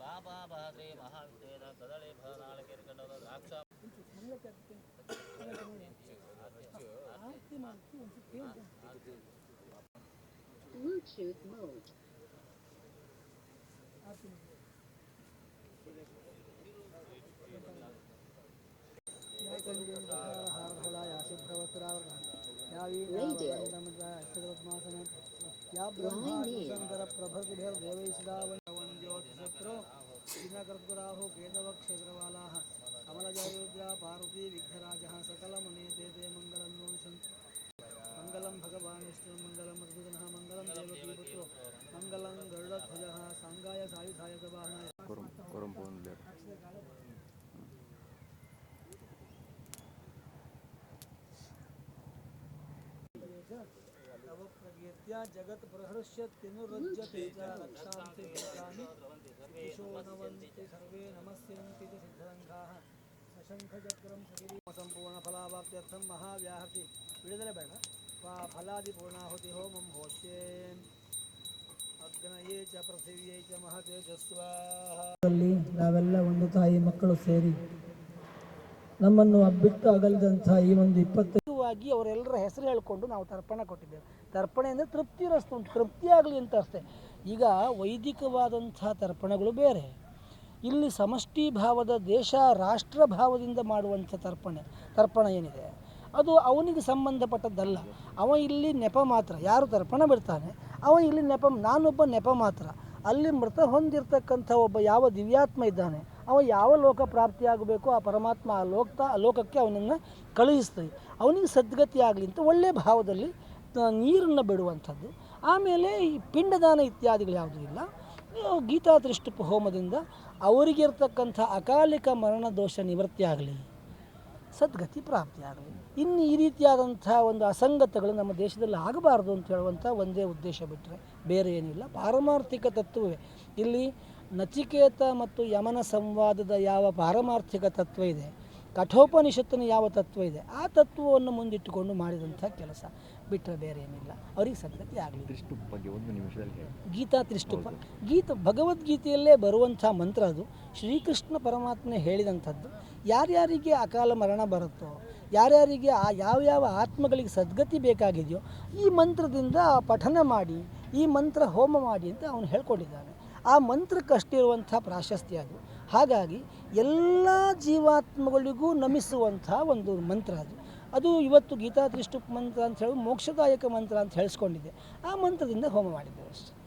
ಬಾಬಾ ಬಾದ್ರಿ ಮಹಾವಿದ್ಯೇನ ಕದಳಿ ಭಾನಾಳ ಕೆರೆಕಂಡದ ದ್ರಾಕ್ಷ Bluetooth mode. ಹರ ಹರ ಯಾಶಿ ಭವಸ್ರಾವರ್ಣ केतवक्षेत्रवालाः कमलजायोध्या पार्वती विघ्नराजः सकलमुने ते ते मङ्गलं मोषन्तु मङ्गलं भगवान् विष्णु मङ्गलं मधुसूदनः मङ्गलं देवकीपुत्रो मङ्गलं गरुडध्वजः साङ्गाय सायुधाय च वाहनाय तव प्रकीर्त्या जगत् प्रहृष्यत्यनुरज्यते च रक्षान्ति भूतानि दिशो नवन्ति सर्वे नमस्यन्ति च ಸಿದ್ಧರಂಗಾः ಸಶಂಖಚಕ್ರಂ ಸಗಿರಿ ಸಂಪೂರ್ಣಫಲಾವಾಪ್ತ್ಯರ್ಥಂ ಮಹಾವ್ಯಾಹತಿ ಬಿಡುದಲೆ ಬೇಡ ಫ- ಫಲಾದಿ ಪೂರ್ಣಾಹುತಿ ಹೋಮಂ ಹೋಚ್ಯೇನ್ ಅಗ್ನಯೇ ಚ ಪೃಥಿವ್ಯೇ ಚ ಮಹತೇಜಸ್ವಾಹಲ್ಲಿ ನಾವೆಲ್ಲ ಒಂದು ತಾಯಿ ಮಕ್ಕಳು ಸೇರಿ ನಮ್ಮನ್ನು ಬಿಟ್ಟು ಅಗಲಿದಂಥ ಈ ಒಂದು ಇಪ್ಪತ್ತೈದುವಾಗಿ ಅವರೆಲ್ಲರ ಹೆಸರು ಹೇಳಿಕೊಂಡು ನಾವು ತರ್ಪಣ ಕೊಟ್ಟಿದ್ದೇವೆ. ತರ್ಪಣೆ ಅಂದರೆ ತೃಪ್ತಿ ರಸ್ತು ತೃಪ್ತಿ ಆಗಲಿ ಅಂತ ಅಷ್ಟೇ. ಈಗ ವೈದಿಕವಾದಂಥ ತರ್ಪಣಗಳು ಬೇರೆ. ಇಲ್ಲಿ ಸಮಷ್ಟಿ ಭಾವದ ದೇಶ ರಾಷ್ಟ್ರ ಭಾವದಿಂದ ಮಾಡುವಂಥ ತರ್ಪಣೆ, ತರ್ಪಣ ಏನಿದೆ? ಅದು ಅವನಿಗೆ ಸಂಬಂಧಪಟ್ಟದ್ದಲ್ಲ. ಅವ ಇಲ್ಲಿ ನೆಪ ಮಾತ್ರ. ಯಾರು ತರ್ಪಣ ಬಿಡ್ತಾನೆ? ಅವ ಇಲ್ಲಿ ನೆಪ, ನಾನೊಬ್ಬ ನೆಪ ಮಾತ್ರ. ಅಲ್ಲಿ ಮೃತ ಹೊಂದಿರತಕ್ಕಂಥ ಒಬ್ಬ ಯಾವ ದಿವ್ಯಾತ್ಮ ಇದ್ದಾನೆ? ಅವ ಯಾವ ಲೋಕ ಪ್ರಾಪ್ತಿಯಾಗಬೇಕು ಆ ಪರಮಾತ್ಮ ಆ ಲೋಕ ಆ ಲೋಕಕ್ಕೆ ಅವನನ್ನು ಕಳುಹಿಸ್ತದೆ ಅವನಿಗೆ ಸದ್ಗತಿ ಆಗಲಿ ಅಂತ ಒಳ್ಳೆಯ ಭಾವದಲ್ಲಿ ನೀರನ್ನು ಬಿಡುವಂಥದ್ದು. ಆಮೇಲೆ ಈ ಪಿಂಡದಾನ ಇತ್ಯಾದಿಗಳು ಯಾವುದೂ ಇಲ್ಲ. ಗೀತಾ ತ್ರಿಷ್ಟುಪ ಹೋಮದಿಂದ ಅವರಿಗಿರ್ತಕ್ಕಂಥ ಅಕಾಲಿಕ ಮರಣ ದೋಷ ನಿವೃತ್ತಿಯಾಗಲಿ ಸದ್ಗತಿ ಪ್ರಾಪ್ತಿಯಾಗಲಿ ಇನ್ನು ಈ ರೀತಿಯಾದಂಥ ಒಂದು ಅಸಂಗತಗಳು ನಮ್ಮ ದೇಶದಲ್ಲಿ ಆಗಬಾರ್ದು ಅಂತ ಹೇಳುವಂಥ ಒಂದೇ ಉದ್ದೇಶ ಬಿಟ್ಟರೆ ಬೇರೆ ಏನಿಲ್ಲ. ಪಾರಮಾರ್ಥಿಕ ತತ್ವವೇ. ಇಲ್ಲಿ ನಚಿಕೇತ ಮತ್ತು ಯಮನ ಸಂವಾದದ ಯಾವ ಪಾರಮಾರ್ಥಿಕ ತತ್ವ ಇದೆ ಕಠೋಪನಿಷತ್ತಿನ ಯಾವ ತತ್ವ ಇದೆ ಆ ತತ್ವವನ್ನು ಮುಂದಿಟ್ಟುಕೊಂಡು ಮಾಡಿದಂಥ ಕೆಲಸ. ಬಿಟ್ಟರೆ ಬೇರೆ ಏನಿಲ್ಲ. ಅವ್ರಿಗೆ ಸದ್ಗತಿ ಆಗಲಿ. ತ್ರಿಷ್ಟುಪ್ ಬಗ್ಗೆ ಒಂದು ನಿಮಿಷದಲ್ಲಿ ಗೀತಾ ತ್ರಿಷ್ಟುಪ ಗೀತ ಭಗವದ್ಗೀತೆಯಲ್ಲೇ ಬರುವಂಥ ಮಂತ್ರ ಅದು ಶ್ರೀಕೃಷ್ಣ ಪರಮಾತ್ಮನೆ ಹೇಳಿದಂಥದ್ದು. ಯಾರ್ಯಾರಿಗೆ ಅಕಾಲ ಮರಣ ಬರುತ್ತೋ ಯಾರ್ಯಾರಿಗೆ ಆ ಯಾವ್ಯಾವ ಆತ್ಮಗಳಿಗೆ ಸದ್ಗತಿ ಬೇಕಾಗಿದೆಯೋ ಈ ಮಂತ್ರದಿಂದ ಪಠನ ಮಾಡಿ ಈ ಮಂತ್ರ ಹೋಮ ಮಾಡಿ ಅಂತ ಅವನು ಹೇಳ್ಕೊಂಡಿದ್ದಾನೆ. ಆ ಮಂತ್ರಕ್ಕಷ್ಟಿರುವಂಥ ಪ್ರಾಶಸ್ತ್ಯ ಅದು. ಹಾಗಾಗಿ ಎಲ್ಲ ಜೀವಾತ್ಮಗಳಿಗೂ ನಮಿಸುವಂಥ ಒಂದು ಮಂತ್ರ ಅದು. ಅದು ಇವತ್ತು ಗೀತಾ ಮಂತ್ರ ಅಂತ ಹೇಳಿ ಮೋಕ್ಷದಾಯಕ ಮಂತ್ರ ಅಂತ ಹೇಳಿಸ್ಕೊಂಡಿದೆ. ಆ ಮಂತ್ರದಿಂದ ಹೋಮ ಮಾಡಿದ್ದೇವೆ ಅಷ್ಟೇ.